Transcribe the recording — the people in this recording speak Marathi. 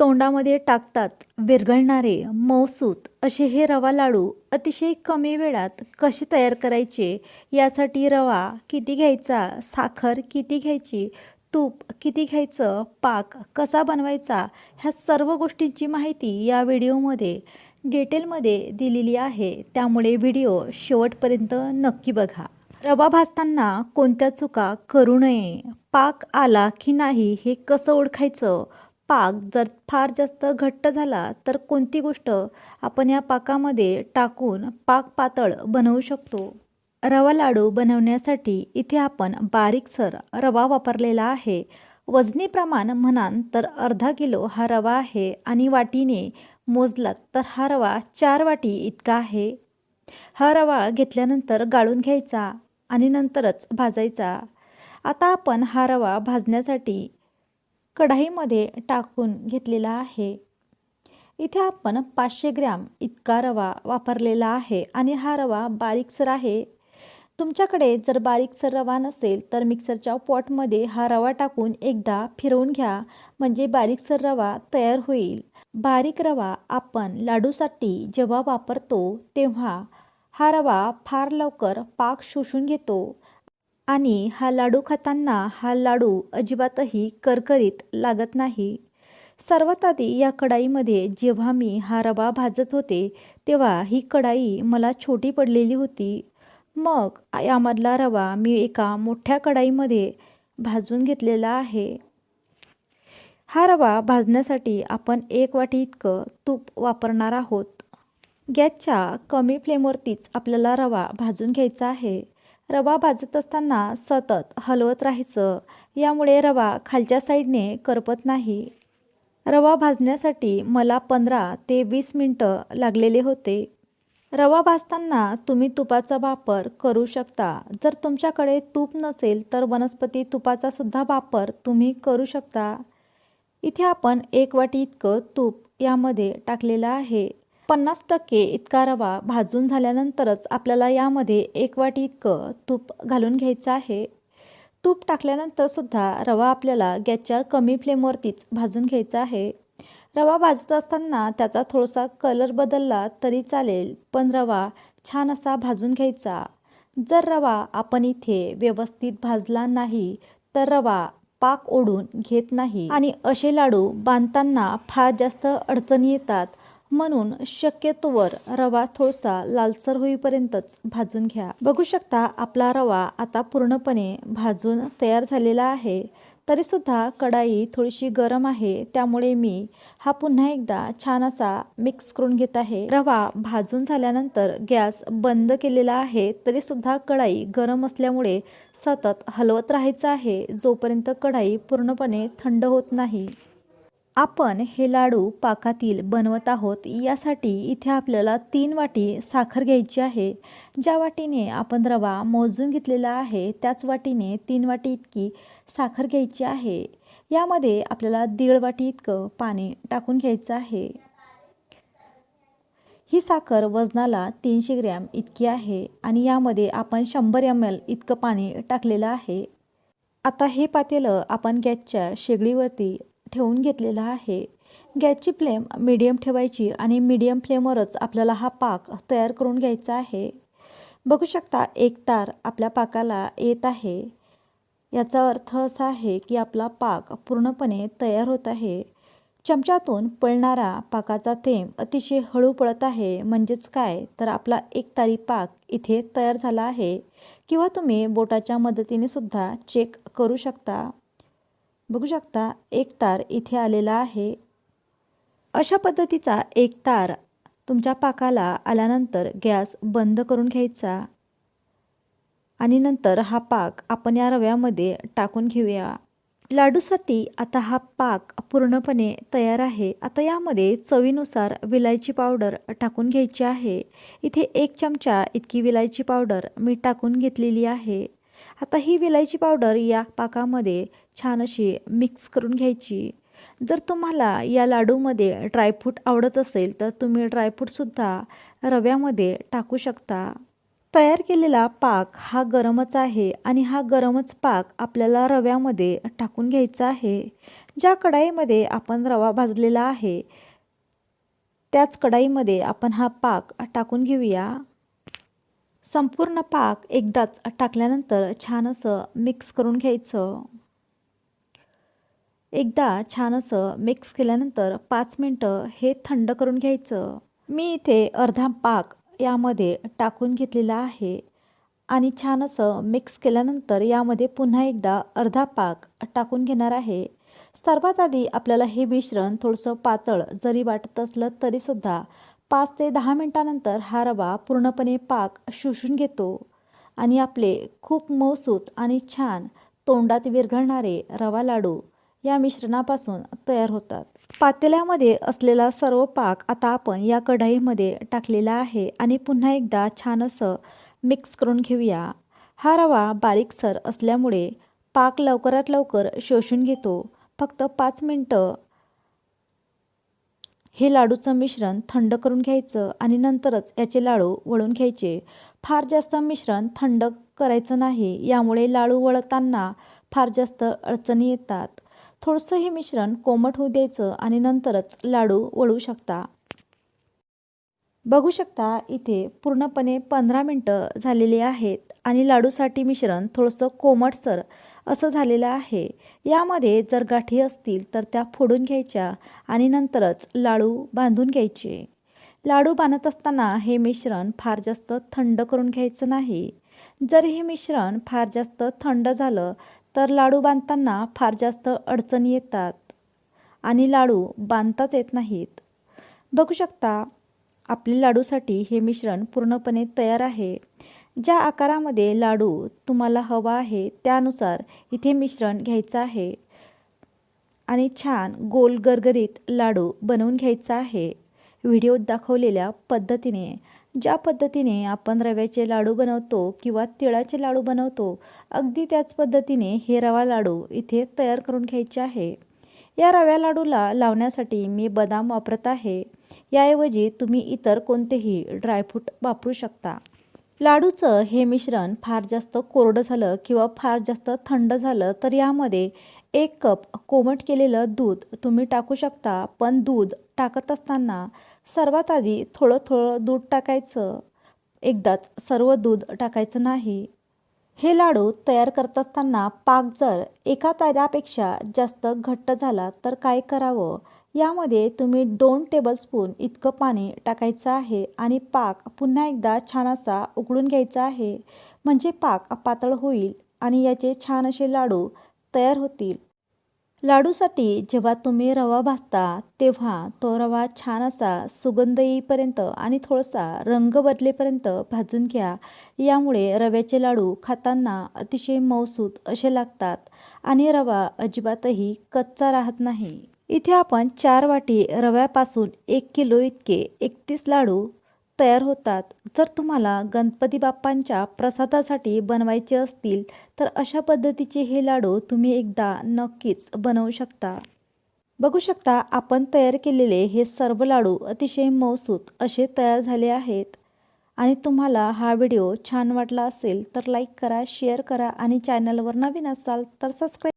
तोंडामध्ये टाकतात विरघळणारे मौसूत असे हे रवा लाडू अतिशय कमी वेळात कसे तयार करायचे? यासाठी रवा किती घ्यायचा? साखर किती घ्यायची? तूप किती घ्यायचं? पाक कसा बनवायचा? ह्या सर्व गोष्टींची माहिती या व्हिडिओमध्ये डिटेलमध्ये दिलेली आहे. त्यामुळे व्हिडिओ शेवटपर्यंत नक्की बघा. रवा भाजताना कोणत्या चुका करू नये? पाक आला की नाही हे कसं ओळखायचं? पाक जर फार जास्त घट्ट झाला तर कोणती गोष्ट आपण या पाकामध्ये टाकून पाक पातळ बनवू शकतो? रवा लाडू बनवण्यासाठी इथे आपण बारीकसर रवा वापरलेला आहे. वजनी प्रमाण म्हणान तर अर्धा किलो हा रवा आहे आणि वाटीने मोजलात तर हा रवा चार वाटी इतका आहे. हा रवा घेतल्यानंतर गाळून घ्यायचा आणि नंतरच भाजायचा. आता आपण हा रवा भाजण्यासाठी कढाईमध्ये टाकून घेतलेला आहे. इथे आपण पाचशे ग्रॅम इतका रवा वापरलेला आहे आणि हा रवा बारीकसर आहे. तुमच्याकडे जर बारीकसर रवा नसेल तर मिक्सरच्या पॉटमध्ये हा रवा टाकून एकदा फिरवून घ्या म्हणजे बारीकसर रवा तयार होईल. बारीक रवा आपण लाडूसाठी जेव्हा वापरतो तेव्हा हा रवा फार लवकर पाक शोषून घेतो आणि हा लाडू खाताना हा लाडू अजिबातही करकरीत लागत नाही. सर्वात आधी या कढाईमध्ये जेव्हा मी हा रवा भाजत होते तेव्हा ही कढाई मला छोटी पडलेली होती. मग यामधला रवा मी एका मोठ्या कढाईमध्ये भाजून घेतलेला आहे. हा रवा भाजण्यासाठी आपण एक वाटी इतकं तूप वापरणार आहोत. गॅसच्या कमी फ्लेमवरतीच आपल्याला रवा भाजून घ्यायचा आहे. रवा भाजत असताना सतत हलवत राहायचं. यामुळे रवा खालच्या साईडने करपत नाही. रवा भाजण्यासाठी मला पंधरा ते वीस मिनटं लागलेले होते. रवा भाजताना तुम्ही तुपाचा वापर करू शकता. जर तुमच्याकडे तूप नसेल तर वनस्पती तुपाचा सुद्धा वापर तुम्ही करू शकता. इथे आपण एक वाटी इतकं तूप यामध्ये टाकलेलं आहे. पन्नास टक्के इतका रवा भाजून झाल्यानंतरच आपल्याला यामध्ये एक वाटी इतकं तूप घालून घ्यायचं आहे. तूप टाकल्यानंतर सुद्धा रवा आपल्याला गॅसच्या कमी फ्लेमवरतीच भाजून घ्यायचा आहे. रवा भाजत असताना त्याचा थोडासा कलर बदलला तरी चालेल पण रवा छान असा भाजून घ्यायचा. जर रवा आपण इथे व्यवस्थित भाजला नाही तर रवा पाक ओढून घेत नाही. आणि असे लाडू बांधताना फार जास्त अडचणी येतात. म्हणून शक्यतोवर रवा थोडासा लालसर होईपर्यंतच भाजून घ्या. बघू शकता आपला रवा आता पूर्णपणे भाजून तयार झालेला आहे. तरीसुद्धा कढाई थोडीशी गरम आहे. त्यामुळे मी हा पुन्हा एकदा छान असा मिक्स करून घेत आहे. रवा भाजून झाल्यानंतर गॅस बंद केलेला आहे. तरीसुद्धा कढाई गरम असल्यामुळे सतत हलवत राहायचं आहे. जोपर्यंत कढाई पूर्णपणे थंड होत नाही. आपण हे लाडू पाकातील बनवत आहोत यासाठी इथे आपल्याला तीन वाटी साखर घ्यायची आहे. ज्या वाटीने आपण रवा मोजून घेतलेला आहे त्याच वाटीने तीन वाटी इतकी साखर घ्यायची आहे. यामध्ये आपल्याला दीड वाटी इतकं पाणी टाकून घ्यायचं आहे. ही साखर वजनाला तीनशे ग्रॅम इतकी आहे आणि यामध्ये आपण शंभर एम एल इतकं पाणी टाकलेलं आहे. आता हे पातेलं आपण गॅसच्या शेगडीवरती ठेवून घेतलेला आहे. गॅसची फ्लेम मीडियम ठेवायची आणि मीडियम फ्लेमवरच आपल्याला हा पाक तयार करून घ्यायचा आहे. बघू शकता एक तार आपल्या पाकाला येत आहे. याचा अर्थ असा आहे की आपला पाक पूर्णपणे तयार होत आहे. चमच्यातून पळणारा पाकाचा थेंब अतिशय हळू पळत आहे. म्हणजेच काय? तर आपला एक तारी पाक इथे तयार झाला आहे. किंवा तुम्ही बोटाच्या मदतीने सुद्धा चेक करू शकता. बघू शकता एक तार इथे आलेला आहे. अशा पद्धतीचा एक तार तुमच्या पाकाला आल्यानंतर गॅस बंद करून घ्यायचा. आणि नंतर हा पाक आपण या रव्यामध्ये टाकून घेऊया. लाडूसाठी आता हा पाक पूर्णपणे तयार आहे. आता यामध्ये चवीनुसार विलायची पावडर टाकून घ्यायची आहे. इथे एक चमचा इतकी विलायची पावडर मी टाकून घेतलेली आहे. आता ही विलायची पावडर या पाकामध्ये छान अशी मिक्स करून घ्यायची. जर तुम्हाला या लाडूमध्ये ड्रायफ्रूट आवडत असेल तर तुम्ही ड्रायफ्रूटसुद्धा रव्यामध्ये टाकू शकता. तयार केलेला पाक हा गरमच आहे आणि हा गरमच पाक आपल्याला रव्यामध्ये टाकून घ्यायचा आहे. ज्या कढाईमध्ये आपण रवा भाजलेला आहे त्याच कढाईमध्ये आपण हा पाक टाकून घेऊया. संपूर्ण पाक एकदाच टाकल्यानंतर छान असं मिक्स करून घ्यायचं. एकदा छान असं मिक्स केल्यानंतर पाच मिनटं हे थंड करून घ्यायचं. मी इथे अर्धा पाक यामध्ये टाकून घेतलेला आहे आणि छान असं मिक्स केल्यानंतर यामध्ये पुन्हा एकदा अर्धा पाक टाकून घेणार आहे. सर्वात आधी आपल्याला हे मिश्रण थोडंसं पातळ जरी वाटत असलं तरीसुद्धा पाच ते दहा मिनटानंतर हा रवा पूर्णपणे पाक शोषून घेतो आणि आपले खूप मऊसूत आणि छान तोंडात विरघळणारे रवा लाडू या मिश्रणापासून तयार होतात. पातेल्यामध्ये असलेला सर्व पाक आता आपण या कढाईमध्ये टाकलेला आहे आणि पुन्हा एकदा छान असं मिक्स करून घेऊया. हा रवा बारीकसर असल्यामुळे पाक लवकरात लवकर शोषून घेतो. फक्त पाच मिनटं हे लाडूचं मिश्रण थंड करून घ्यायचं आणि नंतरच याचे लाडू वळून घ्यायचे. फार जास्त मिश्रण थंड करायचं नाही यामुळे लाडू वळताना फार जास्त अडचणी येतात. थोडंसं हे मिश्रण कोमट होऊ द्यायचं आणि नंतरच लाडू वळू शकता. बघू शकता इथे पूर्णपणे पंधरा मिनटं झालेली आहेत आणि लाडूसाठी मिश्रण थोडंसं कोमटसर असं झालेलं आहे. यामध्ये जर गाठी असतील तर त्या फोडून घ्यायच्या आणि नंतरच लाडू बांधून घ्यायचे. लाडू बांधत असताना हे मिश्रण फार जास्त थंड करून घ्यायचं नाही. जर हे मिश्रण फार जास्त थंड झालं तर लाडू बांधताना फार जास्त अडचणी येतात आणि लाडू बांधताच येत नाहीत. बघू शकता आपले लाडूसाठी हे मिश्रण पूर्णपणे तयार आहे. ज्या आकारामध्ये लाडू तुम्हाला हवा आहे त्यानुसार इथे मिश्रण घ्यायचं आहे. आणि छान गोल गरगरीत लाडू बनवून घ्यायचा आहे. व्हिडिओत दाखवलेल्या पद्धतीने ज्या पद्धतीने आपण रव्याचे लाडू बनवतो किंवा तिळाचे लाडू बनवतो अगदी त्याच पद्धतीने हे रवा लाडू इथे तयार करून घ्यायचे आहे. या रव्या लाडूला लावण्यासाठी मी बदाम वापरत आहे. याऐवजी तुम्ही इतर कोणतेही ड्रायफ्रूट वापरू शकता. लाडूचं हे मिश्रण फार जास्त कोरडं झालं किंवा फार जास्त थंड झालं तर यामध्ये एक कप कोमट केलेलं दूध तुम्ही टाकू शकता पण दूध टाकत असताना सर्वात आधी थोडं थोडं दूध टाकायचं. एकदाच सर्व दूध टाकायचं नाही. हे लाडू तयार करत असताना पाक जर एका ताऱ्यापेक्षा जास्त घट्ट झाला तर काय करावं? यामध्ये तुम्ही दोन टेबलस्पून इतकं पाणी टाकायचं आहे आणि पाक पुन्हा एकदा छान असा उकळून घ्यायचा आहे. म्हणजे पाक पातळ होईल आणि याचे छान असे लाडू तयार होतील. लाडूसाठी जेव्हा तुम्ही रवा भाजता तेव्हा तो रवा छान असा सुगंध येईपर्यंत आणि थोडासा रंग बदलेपर्यंत भाजून घ्या. यामुळे रव्याचे लाडू खाताना अतिशय मऊसूत असे लागतात आणि रवा अजिबातही कच्चा राहत नाही. इथे आपण चार वाटी रव्यापासून एक किलो इतके एकतीस लाडू तयार होतात. जर तुम्हाला गणपती बाप्पांच्या प्रसादासाठी बनवायचे असतील तर अशा पद्धतीचे हे लाडू तुम्ही एकदा नक्कीच बनवू शकता. बघू शकता आपण तयार केलेले हे सर्व लाडू अतिशय मौसूत असे तयार झाले आहेत. आणि तुम्हाला हा व्हिडिओ छान वाटला असेल तर लाईक करा शेअर करा आणि चॅनलवर नवीन असाल तर सबस्क्राईब